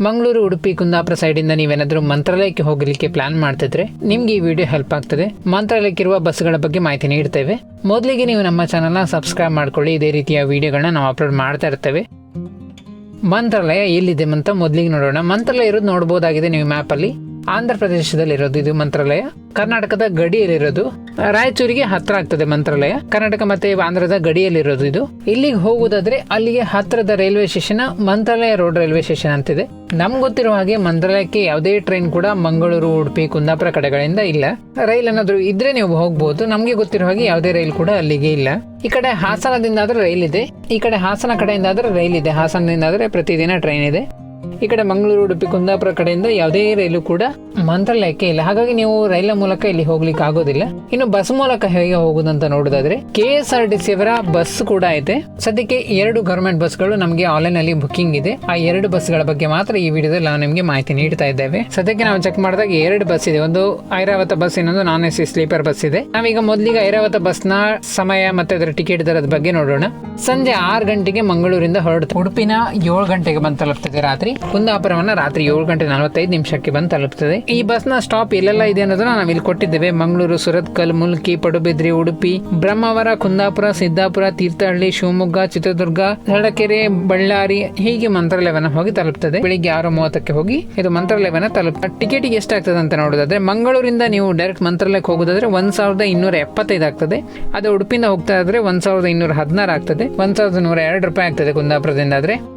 ಮಂಗಳೂರು, ಉಡುಪಿ, ಕುಂದಾಪುರ ಸೈಡಿಂದ ನೀವೇನಾದರೂ ಮಂತ್ರಾಲಯಕ್ಕೆ ಹೋಗಲಿಕ್ಕೆ ಪ್ಲಾನ್ ಮಾಡ್ತಿದ್ರೆ ನಿಮ್ಗೆ ಈ ವಿಡಿಯೋ ಹೆಲ್ಪ್ ಆಗ್ತದೆ. ಮಂತ್ರಾಲಯಕ್ಕಿರುವ ಬಸ್ಗಳ ಬಗ್ಗೆ ಮಾಹಿತಿ ನೀಡ್ತೇವೆ. ಮೊದಲಿಗೆ ನೀವು ನಮ್ಮ ಚಾನಲ್ನ ಸಬ್ಸ್ಕ್ರೈಬ್ ಮಾಡ್ಕೊಳ್ಳಿ. ಇದೇ ರೀತಿಯ ವಿಡಿಯೋಗಳನ್ನ ನಾವು ಅಪ್ಲೋಡ್ ಮಾಡ್ತಾ ಇರ್ತೇವೆ. ಮಂತ್ರಾಲಯ ಎಲ್ಲಿದೆ ಅಂತ ಮೊದಲಿಗೆ ನೋಡೋಣ. ಮಂತ್ರಾಲಯ ಇರೋದು ನೋಡ್ಬೋದಾಗಿದೆ ನೀವು ಮ್ಯಾಪಲ್ಲಿ. ಆಂಧ್ರ ಪ್ರದೇಶದಲ್ಲಿ ಇರೋದು ಇದು ಮಂತ್ರಾಲಯ. ಕರ್ನಾಟಕದ ಗಡಿಯಲ್ಲಿರೋದು ರಾಯಚೂರಿಗೆ ಹತ್ರ ಆಗ್ತದೆ ಮಂತ್ರಾಲಯ. ಕರ್ನಾಟಕ ಮತ್ತೆ ಆಂಧ್ರದ ಗಡಿಯಲ್ಲಿರೋದು ಇದು. ಇಲ್ಲಿಗೆ ಹೋಗುದಾದ್ರೆ ಅಲ್ಲಿಗೆ ಹತ್ತಿರದ railway station, Mantralaya road railway station ಅಂತಿದೆ. ನಮ್ಗೆ ಗೊತ್ತಿರೋ ಹಾಗೆ ಮಂತ್ರಾಲಯಕ್ಕೆ ಯಾವುದೇ ಟ್ರೈನ್ ಕೂಡ ಮಂಗಳೂರು, ಉಡುಪಿ, ಕುಂದಾಪುರ ಕಡೆಗಳಿಂದ ಇಲ್ಲ. ರೈಲ್ ಅನ್ನೋದ್ರು ಇದ್ರೆ ನೀವು ಹೋಗ್ಬೋದು. ನಮ್ಗೆ ಗೊತ್ತಿರೋ ಹಾಗೆ ಯಾವುದೇ ರೈಲ್ ಕೂಡ ಅಲ್ಲಿಗೆ ಇಲ್ಲ. ಈ ಕಡೆ ಹಾಸನದಿಂದ ಆದ್ರೆ ರೈಲ್ ಇದೆ. ಈ ಕಡೆ ಹಾಸನ ಕಡೆಯಿಂದ ಆದ್ರೆ ರೈಲ್ ಇದೆ. ಹಾಸನದಿಂದ ಆದ್ರೆ ಪ್ರತಿದಿನ ಟ್ರೈನ್ ಇದೆ. ಈ ಕಡೆ ಮಂಗಳೂರು, ಉಡುಪಿ, ಕುಂದಾಪುರ ಕಡೆಯಿಂದ ಯಾವುದೇ ರೈಲು ಕೂಡ ಮಂತ್ರಾಲಯಕ್ಕೆ ಇಲ್ಲ. ಹಾಗಾಗಿ ನೀವು ರೈಲ ಮೂಲಕ ಇಲ್ಲಿ ಹೋಗ್ಲಿಕ್ಕೆ ಆಗೋದಿಲ್ಲ. ಇನ್ನು ಬಸ್ ಮೂಲಕ ಹೇಗೆ ಹೋಗುದಂತ ನೋಡೋದಾದ್ರೆ K S R T C ಅವರ ಬಸ್ ಕೂಡ ಇದೆ ಸದ್ಯಕ್ಕೆ ಎರಡು ಗವರ್ಮೆಂಟ್ ಬಸ್ಗಳು ನಮಗೆ ಆನ್ಲೈನ್ ಅಲ್ಲಿ ಬುಕ್ಕಿಂಗ್ ಇದೆ. ಆ ಎರಡು ಬಸ್ಗಳ ಬಗ್ಗೆ ಮಾತ್ರ ಈ ವಿಡಿಯೋದಲ್ಲಿ ನಾವು ನಿಮಗೆ ಮಾಹಿತಿ ನೀಡ್ತಾ ಇದ್ದೇವೆ. ಸದ್ಯಕ್ಕೆ ನಾವು ಚೆಕ್ ಮಾಡಿದಾಗ ಎರಡು ಬಸ್ ಇದೆ. ಒಂದು ಐರಾವತ ಬಸ್, ಇನ್ನೊಂದು non A C sleeper bus ಇದೆ. ನಾವೀಗ ಮೊದಲಿಗೆ ಐರಾವತ ಬಸ್ನ ಸಮಯ ಮತ್ತೆ ಅದರ ಟಿಕೆಟ್ ದರದ ಬಗ್ಗೆ ನೋಡೋಣ. ಸಂಜೆ ಆರು ಗಂಟೆಗೆ ಮಂಗಳೂರಿಂದ ಹೊರಡುತ್ತೆ ಉಡುಪಿನ ಏಳು ಗಂಟೆಗೆ ಬಂದು ತಲುಪ್ತದೆ ರಾತ್ರಿ. ಕುಂದಾಪುರವನ್ನ ರಾತ್ರಿ ಏಳು ಗಂಟೆ ನಲವತ್ತೈದು ನಿಮಿಷಕ್ಕೆ ಬಂದು ತಲುಪ್ತದೆ. ಈ ಬಸ್ನ ಸ್ಟಾಪ್ ಎಲ್ಲೆಲ್ಲ ಇದೆ ಅನ್ನೋದನ್ನ ನಾವು ಇಲ್ಲಿ ಕೊಟ್ಟಿದ್ದೇವೆ. ಮಂಗಳೂರು ಸುರತ್ಕಲ್ ಮುಲ್ಕಿ ಪಡುಬಿದ್ರಿ, ಉಡುಪಿ, ಬ್ರಹ್ಮಾವರ, ಕುಂದಾಪುರ, ಸಿದ್ದಾಪುರ, ತೀರ್ಥಹಳ್ಳಿ, ಶಿವಮೊಗ್ಗ, ಚಿತ್ರದುರ್ಗ ಹೊಳಕೆರೆ ಬಳ್ಳಾರಿ ಹೀಗೆ ಮಂತ್ರಾಲಯವನ್ನ ಹೋಗಿ ತಲುಪ್ತದೆ. ಬೆಳಿಗ್ಗೆ ಆರು ಮೂವತ್ತಕ್ಕೆ ಹೋಗಿ ಇದು ಮಂತ್ರಾಲಯವನ್ನ ತಲುಪ ಎಷ್ಟು ಎಷ್ಟಾಗ್ತದೆ ಅಂತ ನೋಡೋದಾದ್ರೆ ಮಂಗಳೂರಿಂದ ನೀವು ಡೈರೆಕ್ಟ್ ಮಂತ್ರಾಲಯಕ್ಕೆ ಹೋಗೋದಾದ್ರೆ ಒಂದ್ ಸಾವಿರದ ಇನ್ನೂರ ಎಪ್ಪತ್ತೈದು ಆಗ್ತದೆ. ಅದು ಉಡುಪಿಯಿಂದ ಹೋಗ್ತಾ ಇದ್ರೆ ಒಂದ್ ಸಾವಿರದ ಇನ್ನೂರ ಹದಿನಾರು ಆಗ್ತದೆ. ಒಂದ್ ಸಾವಿರದ ನೂರ ಎರಡು ರೂಪಾಯಿ ಆಗ್ತದೆ ಕುಂದಾಪುರದಿಂದ ಆದ್ರೆ.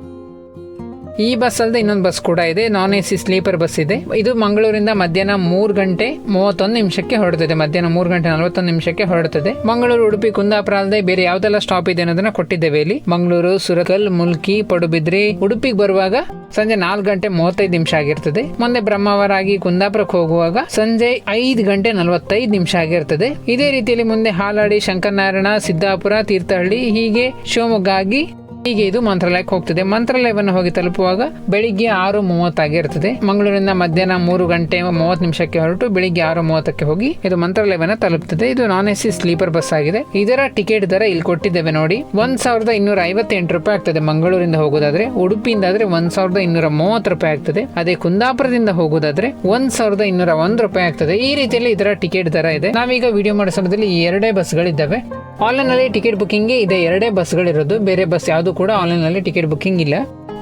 ಈ ಬಸ್ ಅಲ್ಲದೆ ಇನ್ನೊಂದು ಬಸ್ ಕೂಡ ಇದೆ. Non A C sleeper bus ಇದೆ. ಇದು ಮಂಗಳೂರಿಂದ ಮಧ್ಯಾಹ್ನ ಮೂರು ಗಂಟೆ ಮೂವತ್ತೊಂದು ನಿಮಿಷಕ್ಕೆ ಹೊರಡುತ್ತದೆ ಮಧ್ಯಾಹ್ನ ಮೂರು ಗಂಟೆ ನಲವತ್ತೊಂದು ನಿಮಿಷಕ್ಕೆ ಹೊರಡುತ್ತದೆ ಮಂಗಳೂರು, ಉಡುಪಿ, ಕುಂದಾಪುರ ಅಲ್ಲದೆ ಬೇರೆ ಯಾವ್ದೆಲ್ಲ ಸ್ಟಾಪ್ ಇದೆ ಅನ್ನೋದನ್ನ ಕೊಟ್ಟಿದ್ದೇವೆ ಇಲ್ಲಿ. ಮಂಗಳೂರು, ಸುರಕಲ್, ಮುಲ್ಕಿ, ಪಡುಬಿದ್ರಿ, ಉಡುಪಿಗೆ ಬರುವಾಗ ಸಂಜೆ ನಾಲ್ಕು ಗಂಟೆ ಮೂವತ್ತೈದು ನಿಮಿಷ ಆಗಿರ್ತದೆ. ಮೊನ್ನೆ ಬ್ರಹ್ಮಾವರ ಆಗಿ ಕುಂದಾಪುರಕ್ಕೆ ಹೋಗುವಾಗ ಸಂಜೆ ಐದು ಗಂಟೆ ನಲವತ್ತೈದು ನಿಮಿಷ ಆಗಿರ್ತದೆ. ಇದೇ ರೀತಿಯಲ್ಲಿ ಮುಂದೆ ಹಾಲಾಡಿ, ಶಂಕರನಾರಾಯಣ, ಸಿದ್ದಾಪುರ, ತೀರ್ಥಹಳ್ಳಿ ಹೀಗೆ ಶಿವಮೊಗ್ಗ ಆಗಿ ಹೀಗೆ ಇದು ಮಂತ್ರಾಲಯಕ್ಕೆ ಹೋಗ್ತದೆ. ಮಂತ್ರಾಲಯವನ್ನು ಹೋಗಿ ತಲುಪುವಾಗ ಬೆಳಿಗ್ಗೆ ಆರು ಮೂವತ್ತಾಗಿರ್ತದೆ ಮಂಗಳೂರಿಂದ ಮಧ್ಯಾಹ್ನ ಮೂರು ಗಂಟೆ ಮೂವತ್ತು ನಿಮಿಷಕ್ಕೆ ಹೊರಟು ಬೆಳಿಗ್ಗೆ ಆರು ಮೂವತ್ತಕ್ಕೆ ಹೋಗಿ ಇದು ಮಂತ್ರಾಲಯವನ್ನ ತಲುಪ್ತದೆ. ಇದು non A C sleeper bus ಆಗಿದೆ. ಇದರ ಟಿಕೆಟ್ ದರ ಇಲ್ಲಿ ಕೊಟ್ಟಿದ್ದೇವೆ ನೋಡಿ. ಒಂದ್ ಸಾವಿರದ ಇನ್ನೂರ ಐವತ್ತೆಂಟು ರೂಪಾಯಿ ಆಗ್ತದೆ ಮಂಗಳೂರಿಂದ ಹೋಗೋದಾದ್ರೆ. ಉಡುಪಿಯಿಂದ ಆದ್ರೆ ಒಂದ್ ಸಾವಿರದ ಇನ್ನೂರ ಮೂವತ್ತು ರೂಪಾಯಿ ಆಗ್ತದೆ. ಅದೇ ಕುಂದಾಪುರದಿಂದ ಹೋಗೋದಾದ್ರೆ ಒಂದ್ ಸಾವಿರದ ಇನ್ನೂರ ಒಂದ್ ರೂಪಾಯಿ ಆಗ್ತದೆ. ಈ ರೀತಿಯಲ್ಲಿ ಇದರ ಟಿಕೆಟ್ ದರ ಇದೆ. ನಾವೀಗ ವಿಡಿಯೋ ಮಾಡೋ ಸಮಯದಲ್ಲಿ ಎರಡೇ ಬಸ್ಗಳಿದ್ದಾವೆ ಆನ್ಲೈನ್ ಅಲ್ಲಿ ಟಿಕೆಟ್ ಬುಕಿಂಗ್ ಇದೆ. ಎರಡೇ ಬಸ್ಗಳಿರೋದು ಬೇರೆ ಬಸ್ ಯಾವುದು ಕೂಡ ಆನ್ಲೈನ್ ಅಲ್ಲಿ ಟಿಕೆಟ್ ಬುಕ್ಕಿಂಗ್ ಇಲ್ಲ.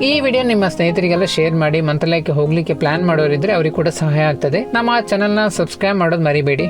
ಈ ವಿಡಿಯೋ ನಿಮ್ಮ ಸ್ನೇಹಿತರಿಗೆಲ್ಲ ಶೇರ್ ಮಾಡಿ, ಮಂತ್ರಾಲಯಕ್ಕೆ ಹೋಗ್ಲಿಕ್ಕೆ ಪ್ಲಾನ್ ಮಾಡೋರಿದ್ರೆ ಅವ್ರಿಗೆ ಕೂಡ ಸಹಾಯ ಆಗ್ತದೆ. ನಮ್ಮ ಚಾನಲ್ನ ಸಬ್ಸ್ಕ್ರೈಬ್ ಮಾಡೋದು ಮರಿಬೇಡಿ.